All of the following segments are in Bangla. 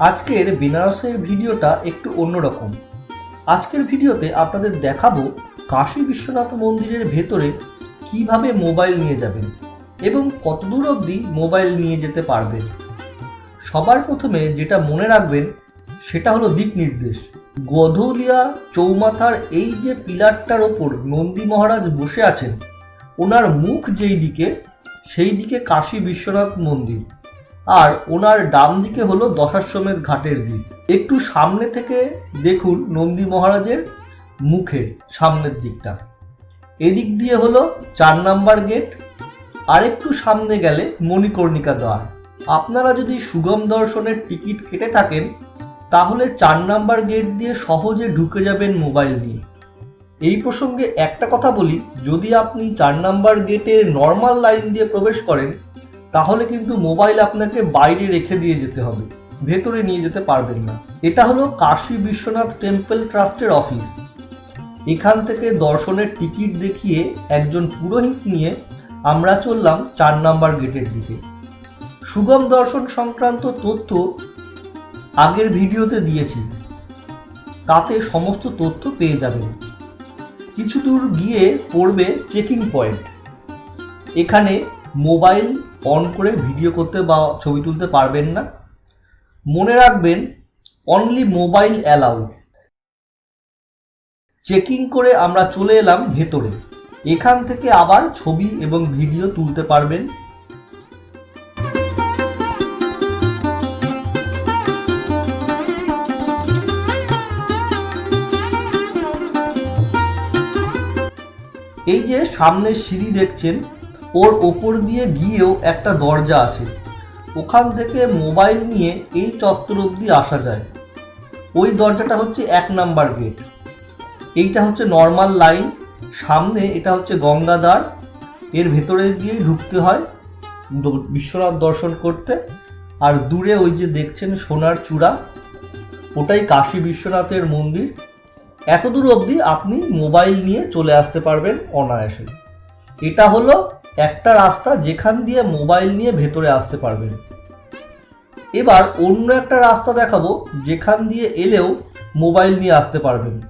আজকের বেনারসের ভিডিওটা একটু অন্যরকম। আজকের ভিডিওতে আপনাদের দেখাবো কাশী বিশ্বনাথ মন্দিরের ভেতরে কীভাবে মোবাইল নিয়ে যাবেন এবং কতদূর অবধি মোবাইল নিয়ে যেতে পারবেন। সবার প্রথমে যেটা মনে রাখবেন, সেটা হলো দিক নির্দেশ। গধৌলিয়া চৌমাথার এই যে পিলারটার ওপর নন্দী মহারাজ বসে আছেন, ওনার মুখ যেই দিকে, সেই দিকে কাশী বিশ্বনাথ মন্দির। আর ওনার ডান দিকে হলো দশাশ্বমেধ ঘাটের দিক। একটু সামনে থেকে দেখুন নন্দী মহারাজের মুখের সামনের দিকটা। এদিক দিয়ে হলো চার নাম্বার গেট আর একটু সামনে গেলে মণিকর্ণিকা দ্বার। আপনারা যদি সুগম দর্শনের টিকিট কেটে থাকেন, তাহলে চার নাম্বার গেট দিয়ে সহজে ঢুকে যাবেন মোবাইল নিয়ে। এই প্রসঙ্গে একটা কথা বলি, যদি আপনি চার নাম্বার গেটের নর্মাল লাইন দিয়ে প্রবেশ করেন তাহলে কিন্তু মোবাইল আপনাকে বাইরে রেখে দিয়ে যেতে হবে, ভেতরে নিয়ে যেতে পারবেন না। এটা হলো কাশী বিশ্বনাথ টেম্পল ট্রাস্টের অফিস। এখান থেকে দর্শনের টিকিট দেখিয়ে একজন পুরোহিত নিয়ে আমরা চললাম চার নাম্বার গেটের দিকে। সুগম দর্শন সংক্রান্ত তথ্য আগের ভিডিওতে দিয়েছি। তাতে সমস্ত তথ্য পেয়ে যাবেন। কিছু দূর গিয়ে পড়বে চেকিং পয়েন্ট। এখানে মোবাইল অন করে ভিডিও করতে বা ছবি তুলতে পারবেন না। মনে রাখবেন অনলি মোবাইল অ্যালাউড চেকিং করে আমরা চলে এলাম ভেতরে। এখান থেকে আবার ছবি এবং ভিডিও তুলতে পারবেন। এই যে সামনে সিঁড়ি দেখছেন ওর ওপর দিয়ে গিয়েও একটা দরজা আছে। ওখান থেকে মোবাইল নিয়ে এই চত্বর অবধি আসা যায়। ওই দরজাটা হচ্ছে এক নাম্বার গেট। এইটা হচ্ছে নর্মাল লাইন সামনে এটা হচ্ছে গঙ্গাদ্বার এর ভেতরে দিয়ে ঢুকতে হয় বিশ্বনাথ দর্শন করতে। আর দূরে ওই যে দেখছেন সোনার চূড়া, ওটাই কাশী বিশ্বনাথের মন্দির। এত দূর অবধি আপনি মোবাইল নিয়ে চলে আসতে পারবেন অনায়াসে। এটা হলো একটা রাস্তা যেখান দিয়ে মোবাইল নিয়ে ভেতরে আসতে পারবেন এবার অন্য একটা রাস্তা দেখাবো, যেখান দিয়ে এলেও মোবাইল নিয়ে আসতে পারবেন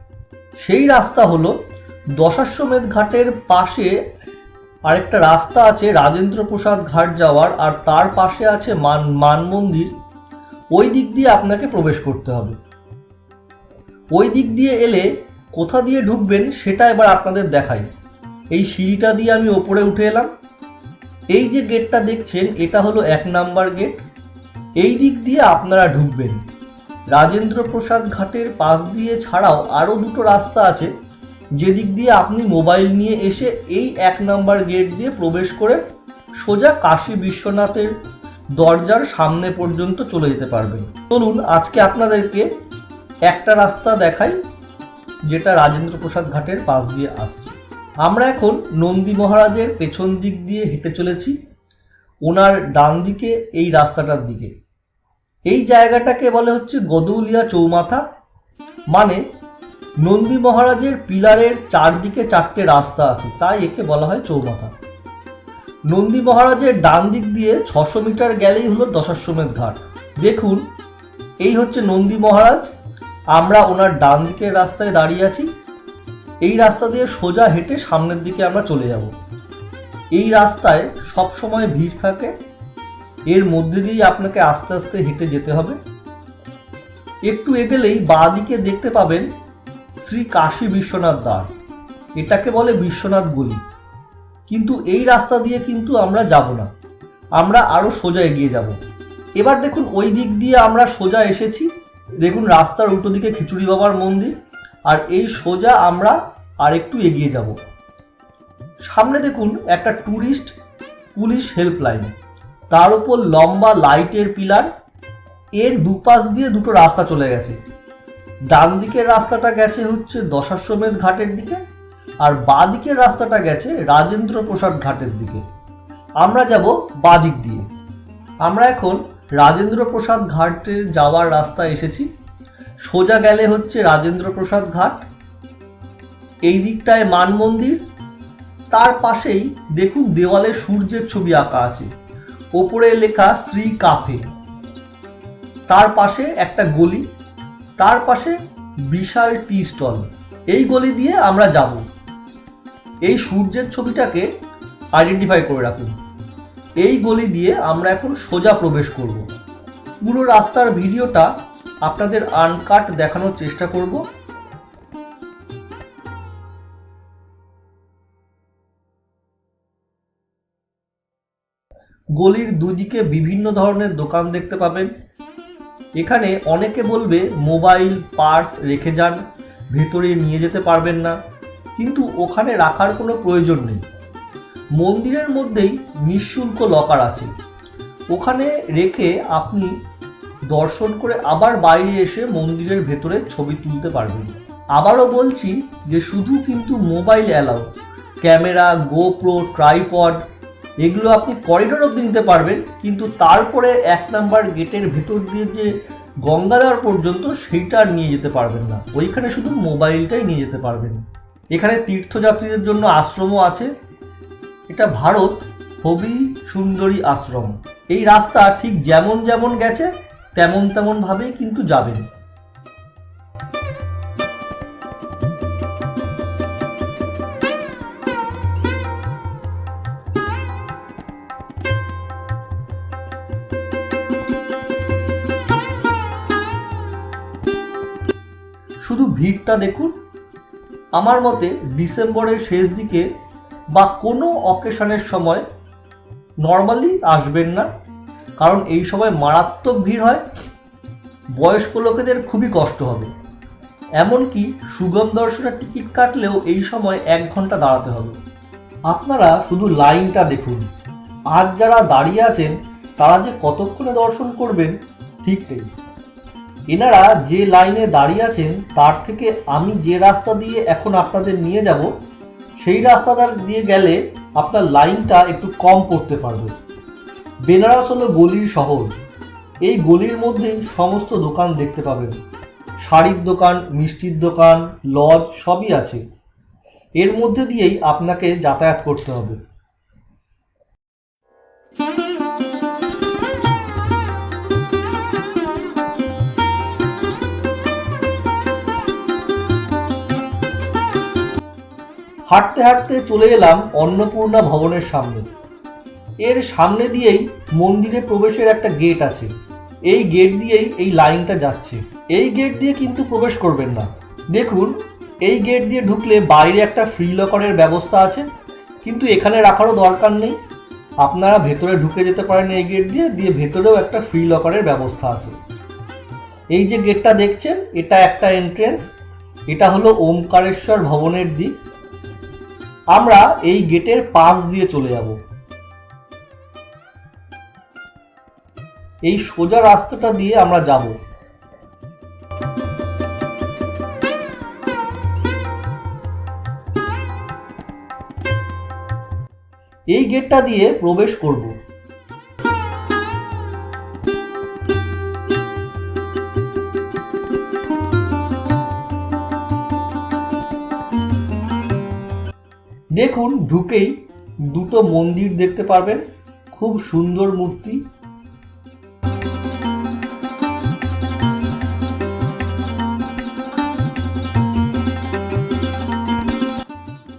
সেই রাস্তা হলো দশাশ্বমেধ ঘাটের পাশে আরেকটা রাস্তা আছে রাজেন্দ্র প্রসাদ ঘাট যাওয়ার, আর তার পাশে আছে মান মান মন্দির। ওই দিক দিয়ে আপনাকে প্রবেশ করতে হবে। ওই দিক দিয়ে এলে কোথা দিয়ে ঢুকবেন সেটা এবার আপনাদের দেখাই। এই সিঁড়িটা দিয়ে আমি ওপরে উঠে এলাম। এই যে গেটটা দেখছেন, এটা হলো এক নাম্বার গেট এই দিক দিয়ে আপনারা ঢুকবেন। রাজেন্দ্র প্রসাদ ঘাটের পাশ দিয়ে ছাড়াও আরও দুটো রাস্তা আছে। যেদিক দিয়ে আপনি মোবাইল নিয়ে এসে এই এক নাম্বার গেট দিয়ে প্রবেশ করে সোজা কাশী বিশ্বনাথের দরজার সামনে পর্যন্ত চলে যেতে পারবেন। চলুন, আজকে আপনাদেরকে একটা রাস্তা দেখাই, যেটা রাজেন্দ্র প্রসাদ ঘাটের পাশ দিয়ে আসছে। আমরা এখন নন্দী মহারাজের পেছন দিক দিয়ে হেঁটে চলেছি। ওনার ডান দিকে, এই রাস্তাটার দিকে। এই জায়গাটাকে বলে হচ্ছে গদৌলিয়া চৌমাথা। মানে নন্দী মহারাজের পিলারের চারদিকে চারটে রাস্তা আছে, তাই একে বলা হয় চৌমাথা। নন্দী মহারাজের ডান দিক দিয়ে ছশো মিটার গেলেই হলো দশাশ্বমেধ ঘাট। দেখুন, এই হচ্ছে নন্দী মহারাজ। আমরা ওনার ডান দিকের রাস্তায় দাঁড়িয়ে আছি। এই রাস্তা দিয়ে সোজা হেঁটে সামনের দিকে আমরা চলে যাব। এই রাস্তায় সব সময় ভিড় থাকে। এর মধ্যে দিয়েই আপনাকে আস্তে আস্তে হেঁটে যেতে হবে। একটু এগেলেই বাঁ দিকে দেখতে পাবেন শ্রী কাশী বিশ্বনাথ দ্বার। এটাকে বলে বিশ্বনাথ গলি। কিন্তু এই রাস্তা দিয়ে কিন্তু আমরা যাব না। আমরা আরও সোজা এগিয়ে যাব। এবার দেখুন ওই দিক দিয়ে আমরা সোজা এসেছি। দেখুন রাস্তার উল্টো দিকে খিচুড়ি বাবার মন্দির। আর এই সোজা আমরা আর একটু এগিয়ে যাব। সামনে দেখুন একটা ট্যুরিস্ট পুলিশ হেল্পলাইন তার উপর লম্বা লাইটের পিলার এর দুপাশ দিয়ে দুটো রাস্তা চলে গেছে। ডান দিকের রাস্তাটা গেছে হচ্ছে দশাশ্বমেধ ঘাটের দিকে আর বাঁ দিকের রাস্তাটা গেছে রাজেন্দ্র প্রসাদ ঘাটের দিকে। আমরা যাব বাঁ দিক দিয়ে। আমরা এখন রাজেন্দ্র প্রসাদ ঘাটের যাওয়ার রাস্তা এসেছি। সোজা গেলে হচ্ছে রাজেন্দ্র প্রসাদ ঘাট, এই দিকটায় মান মন্দির, তার পাশেই দেখুন দেওয়ালে সূর্যের ছবি আঁকা আছে, ওপরে লেখা শ্রী কাফে তার পাশে একটা গলি, তার পাশে বিশাল টি স্টল, এই গলি দিয়ে আমরা যাব। এই সূর্যের ছবিটাকে আইডেন্টিফাই করে রাখুন। এই গলি দিয়ে আমরা এখন সোজা প্রবেশ করব। পুরো রাস্তার ভিডিওটা আপনাদের আনকাট দেখানোর চেষ্টা করব। গলির দুদিকে বিভিন্ন ধরনের দোকান দেখতে পাবেন। এখানে অনেকে বলবে, মোবাইল, পার্স রেখে যান, ভেতরে নিয়ে যেতে পারবেন না। কিন্তু ওখানে রাখার কোনো প্রয়োজন নেই। মন্দিরের মধ্যেই নিঃশুল্ক লকার আছে। ওখানে রেখে আপনি দর্শন করে আবার বাইরে এসে মন্দিরের ভেতরে ছবি তুলতে পারবেন। আবারও বলছি যে শুধু কিন্তু mobile allow. Camera, GoPro, tripod, এগুলো আপনি করিডোর অব্দি নিতে পারবেন, কিন্তু তারপরে এক নাম্বার গেটের ভেতর দিয়ে যে গঙ্গাধার পর্যন্ত সেইটা নিয়ে যেতে পারবেন না। ওইখানে শুধু মোবাইলটাই নিয়ে যেতে পারবেন। এখানে তীর্থযাত্রীদের জন্য আশ্রমও আছে। এটা ভারত, হবি সুন্দরী আশ্রম। এই রাস্তা ঠিক যেমন যেমন গেছে তেমন তেমন ভাবেই কিন্তু যাবেন। শুধু ভিড়টা দেখুন, আমার মতে ডিসেম্বরের শেষ দিকে বা কোনো অকেশনের সময় নর্মালি আসবেন না। কারণ এই সময় মারাত্মক ভিড় হয়, বয়স্ক লোকেদের খুবই কষ্ট হবে। এমনকি সুগম দর্শনের টিকিট কাটলেও এই সময় এক ঘণ্টা দাঁড়াতে হবে। আপনারা শুধু লাইনটা দেখুন। আজ যারা দাঁড়িয়ে আছেন, তারা যে কতক্ষণে দর্শন করবেন, ঠিক নেই। এনারা যে লাইনে দাঁড়িয়ে আছেন, তার থেকে আমি যে রাস্তা দিয়ে এখন আপনাদের নিয়ে যাব, সেই রাস্তা দিয়ে গেলে আপনার লাইনটা একটু কম পড়তে পারবে। বেনারস হলো গলির শহর। এই গলির মধ্যে সমস্ত দোকান দেখতে পাবেন। শাড়ির দোকান, মিষ্টির দোকান, লজ সবই আছে। এর মধ্যে দিয়েই আপনাকে যাতায়াত করতে হবে। হাঁটতে হাঁটতে চলে এলাম অন্নপূর্ণা ভবনের সামনে। এর সামনে দিয়েই মন্দিরে প্রবেশের একটা গেট আছে। এই গেট দিয়েই এই লাইনটা যাচ্ছে। এই গেট দিয়ে কিন্তু প্রবেশ করবেন না। দেখুন, এই গেট দিয়ে ঢুকলে বাইরে একটা ফ্রি লকারের ব্যবস্থা আছে, কিন্তু এখানে রাখারও দরকার নেই। আপনারা ভেতরে ঢুকে যেতে পারেন এই গেট দিয়ে দিয়ে ভেতরেও একটা ফ্রি লকারের ব্যবস্থা আছে। এই যে গেটটা দেখছেন, এটা একটা এন্ট্রেন্স এটা হলো ওমকারেশ্বর ভবনের দিক। আমরা এই গেটের পাশ দিয়ে চলে যাব। এই সোজা রাস্তাটা দিয়ে আমরা যাব। এই গেটটা দিয়ে প্রবেশ করব। দেখুন, ঢুকেই দুটো মন্দির দেখতে পারবেন। খুব সুন্দর মূর্তি।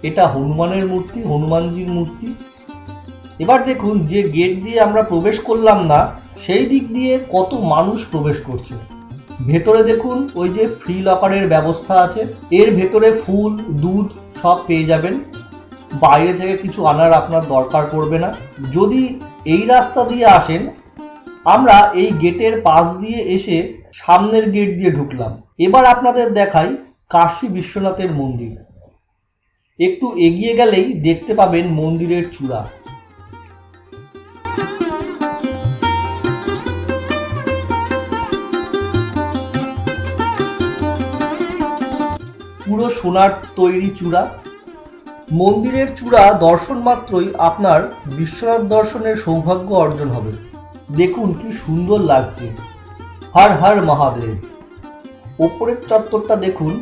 এটা হনুমানের মূর্তি, হনুমানজির মূর্তি। এবার দেখুন যে গেট দিয়ে আমরা প্রবেশ করলাম না, সেই দিক দিয়ে কত মানুষ প্রবেশ করছে। ভেতরে দেখুন ওই যে ফ্রি লকারের ব্যবস্থা আছে। এর ভেতরে ফুল, দুধ সব পেয়ে যাবেন। বাইরে থেকে কিছু আনার আপনার দরকার পড়বে না। যদি এই রাস্তা দিয়ে আসেন, আমরা এই গেটের পাশ দিয়ে এসে সামনের গেট দিয়ে ঢুকলাম। এবার আপনাদের দেখাই কাশী বিশ্বনাথের মন্দির। একটু এগিয়ে গেলেই দেখতে পাবেন মন্দিরের চূড়া। পুরো সোনার তৈরি চূড়া। মন্দিরের চূড়া দর্শন মাত্রই আপনার বিশ্বনাথ দর্শনের সৌভাগ্য অর্জন হবে। দেখুন কি সুন্দর লাগছে। হর হর মহাদেব। ওপরের চত্বরটা দেখুন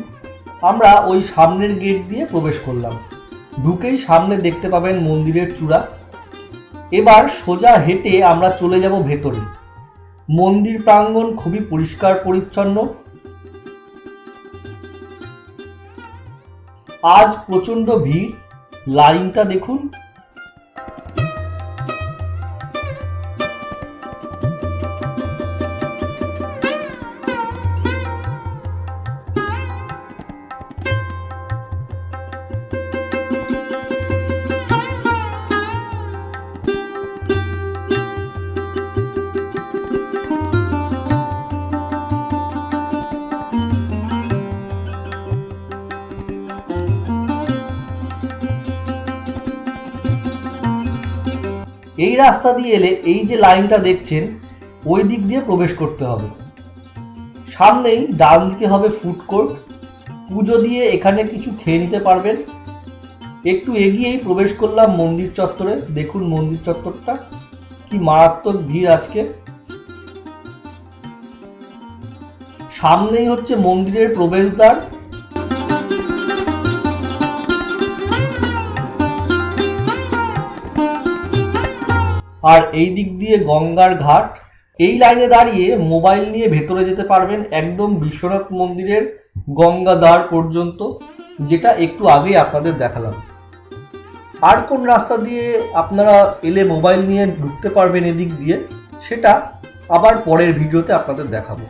আমরা ওই সামনের গেট দিয়ে প্রবেশ করলাম। ঢুকেই সামনে দেখতে পাবেন মন্দিরের চূড়া। এবার সোজা হেঁটে আমরা চলে যাব ভেতরে। মন্দির প্রাঙ্গণ খুবই পরিষ্কার পরিচ্ছন্ন। আজ প্রচণ্ড ভিড়। লাইনটা দেখুন। এই রাস্তা দিয়ে এলে এই যে লাইনটা দেখছেন, ওই দিক দিয়ে প্রবেশ করতে হবে। সামনেই ডান দিকে হবে ফুড কোর্ট পুজো দিয়ে এখানে কিছু খেয়ে নিতে পারবেন। একটু এগিয়েই প্রবেশ করলাম মন্দির চত্বরে। দেখুন মন্দির চত্বরটা, কি মারাত্মক ভিড় আজকে। সামনেই হচ্ছে মন্দিরের প্রবেশদ্বার। আর এই দিক দিয়ে গঙ্গার ঘাট, এই লাইনে দাঁড়িয়ে মোবাইল নিয়ে ভেতরে যেতে পারবেন একদম বিশ্বনাথ মন্দিরের গঙ্গা দ্বার পর্যন্ত, যেটা একটু আগেই আপনাদের দেখালাম। আর কোন রাস্তা দিয়ে আপনারা এলে মোবাইল নিয়ে ঢুকতে পারবেন এদিক দিয়ে, সেটা আবার পরের ভিডিওতে আপনাদের দেখাবো।